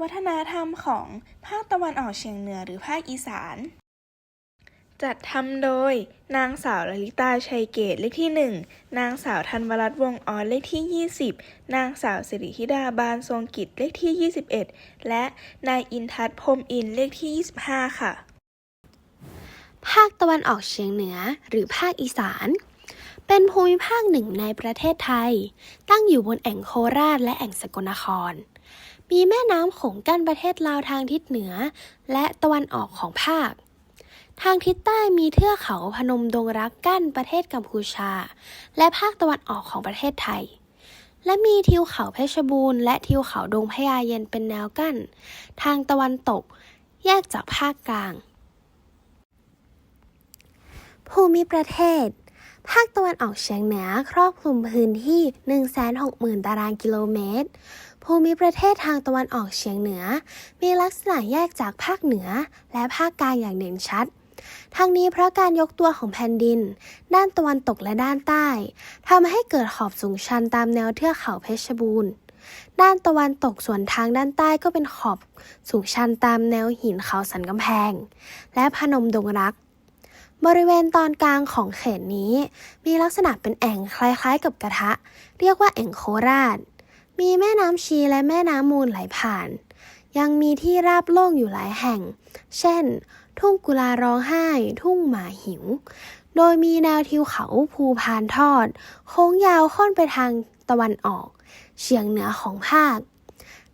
วัฒนธรรมของภาคตะวันออกเฉียงเหนือหรือภาคอีสาน จัดทำโดย นางสาวลลิตาชัยเกตเลขที่ 1 นางสาวธันวรัตน์วงศ์ออนเลขที่ 20 นางสาวสิริธิดาบานทรงกิจเลขที่ 21 และนายอินทัศน์พรมอินเลขที่ 25 ค่ะ ภาคตะวันออกเฉียงเหนือหรือภาคอีสานเป็นภูมิภาคหนึ่งในประเทศไทย ตั้งอยู่บนแอ่งโคราชและแอ่งสกลนคร มีแม่น้ำโขงกั้นประเทศลาวทางทิศเหนือ และตะวันออกของภาค ทางทิศใต้มีเทือกเขาพนมดงรักกั้นประเทศกัมพูชา และภาคตะวันออกของประเทศไทย และมีทิวเขาเพชรบูรณ์และทิวเขาดงพญาเย็นเป็นแนวกั้น ทางตะวันตก แยกจากภาคกลาง ภูมิประเทศภาคตะวันออกเฉียงเหนือครอบคลุมพื้นที่ 160,000 ตารางกิโลเมตร ภูมิประเทศทางตะวันออกเฉียงเหนือ มีลักษณะแยกจากภาคเหนือและภาคกลางอย่างเด่นชัด ทั้งนี้เพราะการยกตัวของแผ่นดิน ด้านตะวันตกและด้านใต้ทำให้เกิดขอบสูงชันตามแนวเทือกเขาเพชรบูรณ์ด้านตะวันตกส่วนทางด้านใต้ก็เป็นขอบสูงชันตามแนวหินเขาสันกำแพง และพนมดงรัก บริเวณตอนกลางของเขตนี้ มีลักษณะเป็นแอ่งคล้ายๆกับกระทะ เรียกว่าแอ่งโคราช มีแม่น้ำชีและแม่น้ำมูลไหลผ่าน ยังมีที่ราบโล่งอยู่หลายแห่ง เช่น ทุ่งกุลาร้องไห้ ทุ่งหมาหิว โดยมีแนวทิวเขาภูพานทอด โค้งยาวค่อนไปทางตะวันออก เฉียงเหนือของภาค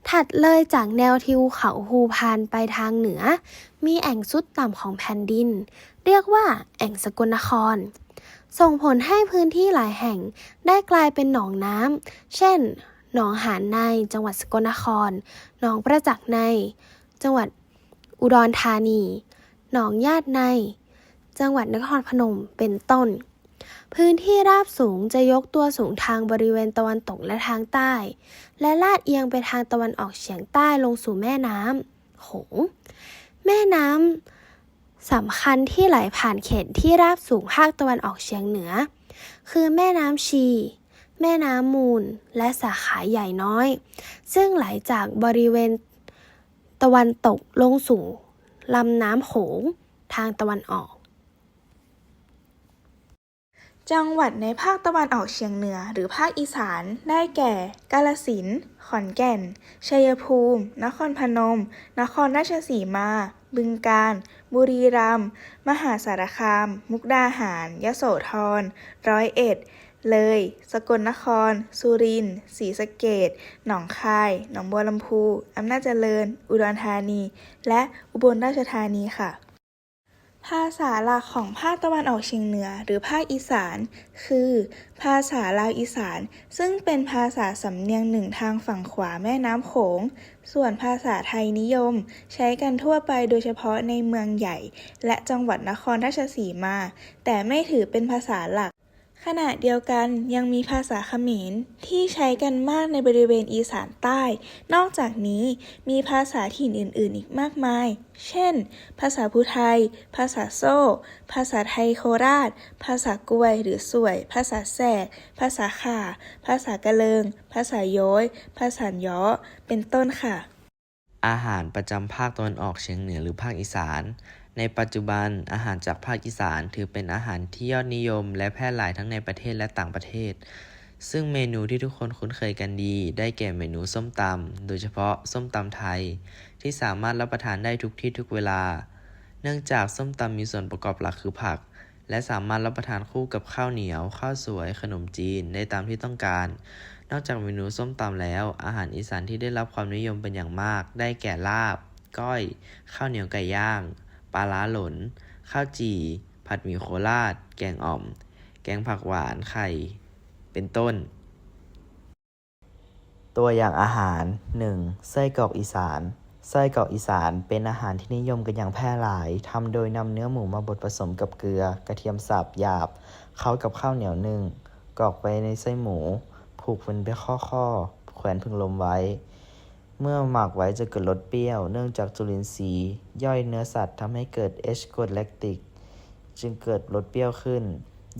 ถัดเลยจากแนวทิวเขาภูพานไปทางเหนือ มีแอ่งสุดต่ำของแผ่นดิน เรียกว่าแอ่งสกลนครส่งผลให้พื้นที่หลายแห่งได้กลายเป็นหนองน้ำ เช่น หนองหานใน จังหวัดสกลนคร หนองประจักษ์ใน จังหวัดอุดรธานี หนองญาติใน จังหวัดนครพนม เป็นต้น พื้นที่ราบสูงจะยกตัวสูงทางบริเวณตะวันตกและทางใต้ และลาดเอียงไปทางตะวันออกเฉียงใต้ลงสู่แม่น้ำโขง แม่น้ำสำคัญที่ไหลผ่านเขตที่ราบสูงภาคตะวันออกเฉียงเหนือ คือแม่น้ำชี แม่น้ำมูล และสาขาใหญ่น้อย ซึ่งไหลจากบริเวณตะวันตกลงสู่ลำน้ำโขงทางตะวันออก จังหวัดในภาคตะวันออกเฉียงเหนือหรือภาคอีสานได้แก่ กาฬสินธุ์ขอนแก่น ชัยภูมิ นครพนม นครราชสีมา บึงกาฬ บุรีรัมย์ มหาสารคาม มุกดาหาร ยโสธร ร้อยเอ็ด เลย สกลนคร สุรินทร์ ศรีสะเกษหนองคาย หนองบัวลำพู อำนาจเจริญ อุดรธานี และอุบลราชธานีค่ะ ภาษาหลักของภาคตะวันออกเฉียงเหนือ หรือภาคอีสาน คือ ภาษาลาวอีสาน ซึ่งเป็นภาษาสำเนียงหนึ่งทางฝั่งขวาแม่น้ำโขง ส่วนภาษาไทยนิยม ใช้กันทั่วไปโดยเฉพาะในเมืองใหญ่ และจังหวัดนครราชสีมา แต่ไม่ถือเป็นภาษาหลัก ขณะเดียวกันยังมีภาษาเขมรที่ใช้กันมากในบริเวณอีสานใต้ นอกจากนี้มีภาษาถิ่นอื่น ๆ อีกมากมาย เช่น ภาษาภูไทย ภาษาโซ่ ภาษาไทยโคราช ภาษากวยหรือสวย ภาษาแสก ภาษาข่า ภาษากะเลิง ภาษาโย้ยภาษาย้อ เป็นต้นค่ะ อาหารประจำภาคตะวันออกเฉียงเหนือหรือภาคอีสาน ในปัจจุบันอาหารจากภาคอีสานถือเป็นอาหารที่ยอดนิยม และแพร่หลายทั้งในประเทศและต่างประเทศ ซึ่งเมนูที่ทุกคนคุ้นเคยกันดี ได้แก่เมนูส้มตำ โดยเฉพาะส้มตำไทย ที่สามารถรับประทานได้ทุกที่ทุกเวลา เนื่องจากส้มตำมีส่วนประกอบหลักคือผัก และสามารถรับประทานคู่กับข้าวเหนียว ข้าวสวย ขนมจีนได้ตามที่ต้องการ นอกจากเมนูส้มตำแล้ว อาหารอีสานที่ได้รับความนิยมเป็นอย่างมาก ได้แก่ลาบ ก้อย ข้าวเหนียวไก่ย่าง ลาล้าหลน ข้าวจี่ผัดหมี่โคราช แกงอ่อม แกงผักหวานไข่ เป็นต้น ตัวอย่างอาหาร 1. ไส้กรอกอีสานไส้กรอกอีสานเป็นอาหารที่นิยมกันอย่างแพร่หลายทำโดยนำเนื้อหมูมาบดผสมกับเกลือ กระเทียมสับหยาบ เข้ากับข้าวเหนียวนึ่งกรอกไปในไส้หมู ผูกเป็นเป็นข้อๆแขวนพึงลมไว้ เมื่อหมักไว้จะเกิดรสเปรี้ยว เนื่องจากจุลินทรีย์ย่อยเนื้อสัตว์ทำให้เกิดเอชโกรดแลคติก จึงเกิดรสเปรี้ยวขึ้น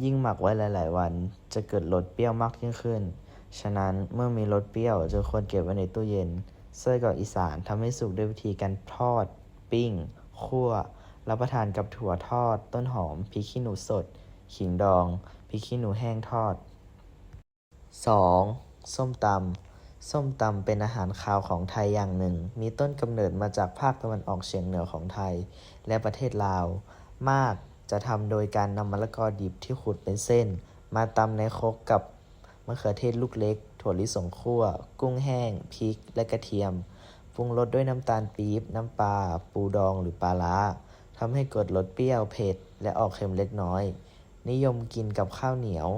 ยิ่งหมักไว้หลาย ๆ วัน จะเกิดรสเปรี้ยวมากยิ่งขึ้น ฉะนั้นเมื่อมีรสเปรี้ยวจะควรเก็บไว้ในตู้เย็นไส้กรอกอีสานทำให้สุกด้วยวิธีการทอด ปิ้ง คั่ว รับประทานกับถั่วทอด ต้นหอมพริกขี้หนูสด ขิงดองพริกขี้หนูแห้งทอด 2. ส้มตำ ส้มตำเป็นอาหารคาวของไทยอย่างหนึ่ง มีต้นกำเนิดมาจากภาคตะวันออกเฉียงเหนือของไทย และประเทศลาว มากจะทำโดยการนำมะละกอดิบที่ขูดเป็นเส้น มาตำในครกกับมะเขือเทศลูกเล็ก ถั่วลิสงคั่ว กุ้งแห้ง พริก และกระเทียม ปรุงรสด้วยน้ำตาลปี๊บ น้ำปลา ปูดองหรือปลาร้าทำให้เกิดรสเปรี้ยว เผ็ด และออกเค็มเล็กน้อย นิยมกินกับข้าวเหนียว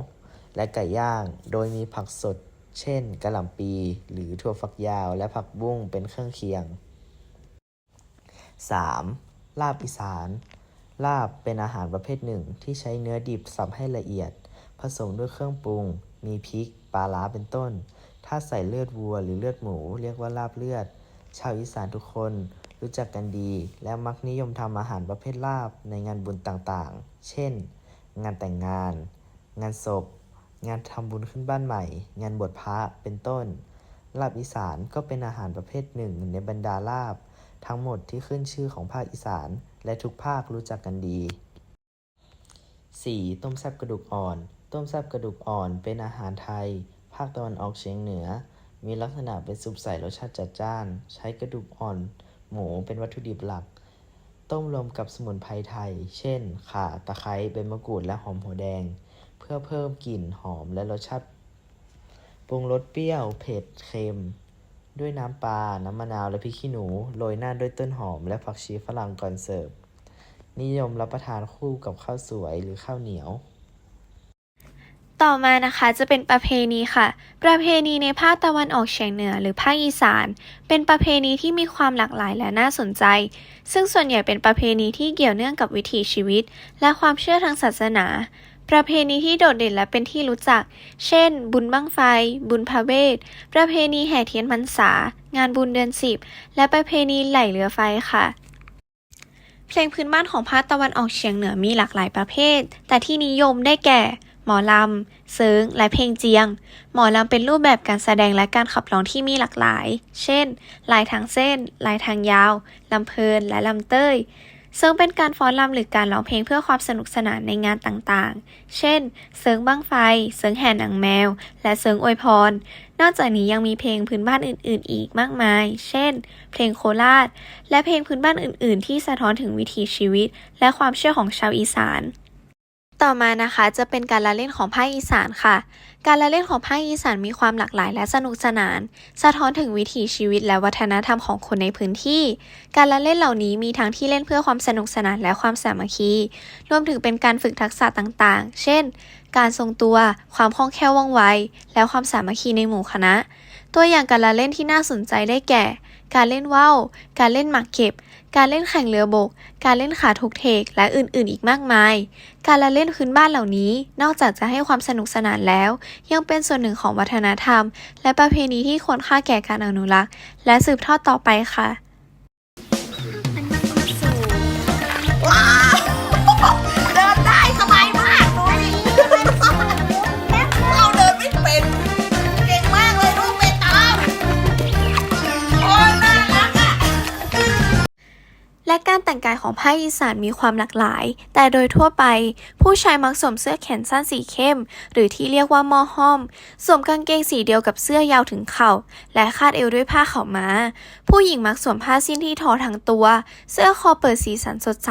และไก่ย่าง โดยมีผักสด เช่นกะหล่ำปีหรือถั่วฝักยาวและผักบุ้งเป็นเครื่องเคียง 3. ลาบอีสาน ลาบเป็นอาหารประเภทหนึ่งที่ใช้เนื้อดิบสับให้ละเอียด ผสมด้วยเครื่องปรุง มีพริก ปลาร้าเป็นต้น ถ้าใส่เลือดวัวหรือเลือดหมู เรียกว่าลาบเลือด ชาวอีสานทุกคนรู้จักกันดี และมักนิยมทำอาหารประเภทลาบในงานบุญต่างๆ เช่น งานแต่งงาน งานศพ งานทำบุญขึ้นบ้านใหม่ งานบวชพระเป็นต้น ลาบอีสานก็เป็นอาหารประเภทหนึ่งในบรรดาลาบ ทั้งหมดที่ขึ้นชื่อของภาคอีสาน และทุกภาครู้จักกันดี 4. ต้มแซบกระดูกอ่อน ต้มแซบกระดูกอ่อนเป็นอาหารไทย ภาคตะวันออกเฉียงเหนือ มีลักษณะเป็นซุปใสรสชาติจัดจ้าน ใช้กระดูกอ่อน หมูเป็นวัตถุดิบหลัก ต้มรวมกับสมุนไพรไทย เช่น ข่า ตะไคร้ ใบมะกรูด และหอมหัวแดง เพื่อเพิ่มกลิ่นหอมและรสชาติปรุงรสเปรี้ยวเผ็ดเค็ม ด้วยน้ำปลา น้ำมะนาวและพริกขี้หนู โรยหน้าด้วยต้นหอมและผักชีฝรั่งก่อนเสิร์ฟ นิยมรับประทานคู่กับข้าวสวยหรือข้าวเหนียว ต่อมานะคะจะเป็นประเพณีค่ะ ประเพณีในภาคตะวันออกเฉียงเหนือหรือภาคอีสาน เป็นประเพณีที่มีความหลากหลายและน่าสนใจ ซึ่งส่วนใหญ่เป็นประเพณีที่เกี่ยวเนื่องกับวิถีชีวิต และความเชื่อทางศาสนา ประเพณีที่โดดเด่นและเป็นที่รู้จัก เช่น บุญบั้งไฟ บุญพระเวท ประเพณีแห่เทียนพรรษา งานบุญเดือนสิบ และประเพณีไหลเรือไฟค่ะ เพลงพื้นบ้านของภาคตะวันออกเฉียงเหนือมีหลากหลายประเภท แต่ที่นิยมได้แก่ หมอลำ เซิงและเพลงเจียง หมอลำเป็นรูปแบบการแสดงและการขับร้องที่มีหลากหลาย เช่น ลายทางเส้น ลายทางยาว ลำเพลิน และลำเต้ย ซิงเป็นการฟ้อนรำหรือการร้องเพลงเพื่อความสนุกสนานในงานต่างๆ เช่น เสิงบั้งไฟ เสิงแห่หนังแมว และเสิงอวยพร นอกจากนี้ยังมีเพลงพื้นบ้านอื่น ๆ อีกมากมาย เช่น เพลงโคราช และเพลงพื้นบ้านอื่น ๆ ที่สะท้อนถึงวิถีชีวิต และความเชื่อของชาวอีสาน ต่อมานะคะจะเป็นการละเล่นของภาคอีสานค่ะ การละเล่นของภาคอีสานมีความหลากหลายและสนุกสนาน สะท้อนถึงวิถีชีวิตและวัฒนธรรมของคนในพื้นที่ การละเล่นเหล่านี้มีทั้งที่เล่นเพื่อความสนุกสนานและความสามัคคี รวมถึงเป็นการฝึกทักษะต่างๆ เช่น การทรงตัว ความคล่องแคล่วว่องไว และความสามัคคีในหมู่คณะ ตัวอย่างการละเล่นที่น่าสนใจได้แก่ การเล่นว่าว การเล่นหมากเก็บ การเล่นแข่งเรือบก การเล่นขาทุกเทก และอื่นๆ อีกมากมาย การละเล่นพื้นบ้านเหล่านี้ นอกจากจะให้ความสนุกสนานแล้ว ยังเป็นส่วนหนึ่งของวัฒนธรรม และประเพณีที่ควรค่าแก่การอนุรักษ์ และสืบทอดต่อไปค่ะ ของภาคอีสานมีความหลากหลาย แต่โดยทั่วไป ผู้ชายมักสวมเสื้อแขนสั้นสีเข้ม หรือที่เรียกว่ามอห้อม สวมกางเกงสีเดียวกับเสื้อยาวถึงเข่า และคาดเอวด้วยผ้าขาวม้า ผู้หญิงมักสวมผ้าสิ้นที่ทอทั้งตัว เสื้อคอเปิดสีสันสดใส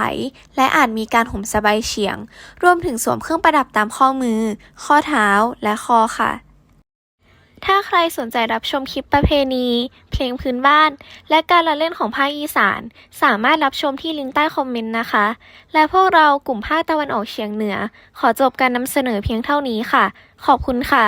และอาจมีการห่มสบายเฉียง รวมถึงสวมเครื่องประดับตามข้อมือ ข้อเท้า และคอค่ะ ถ้าใครสนใจรับชมคลิปประเพณี เพลงพื้นบ้าน และการละเล่นของภาคอีสาน สามารถรับชมที่ลิงก์ใต้คอมเมนต์นะคะ และพวกเรากลุ่มภาคตะวันออกเฉียงเหนือ ขอจบการนำเสนอเพียงเท่านี้ค่ะ ขอบคุณค่ะ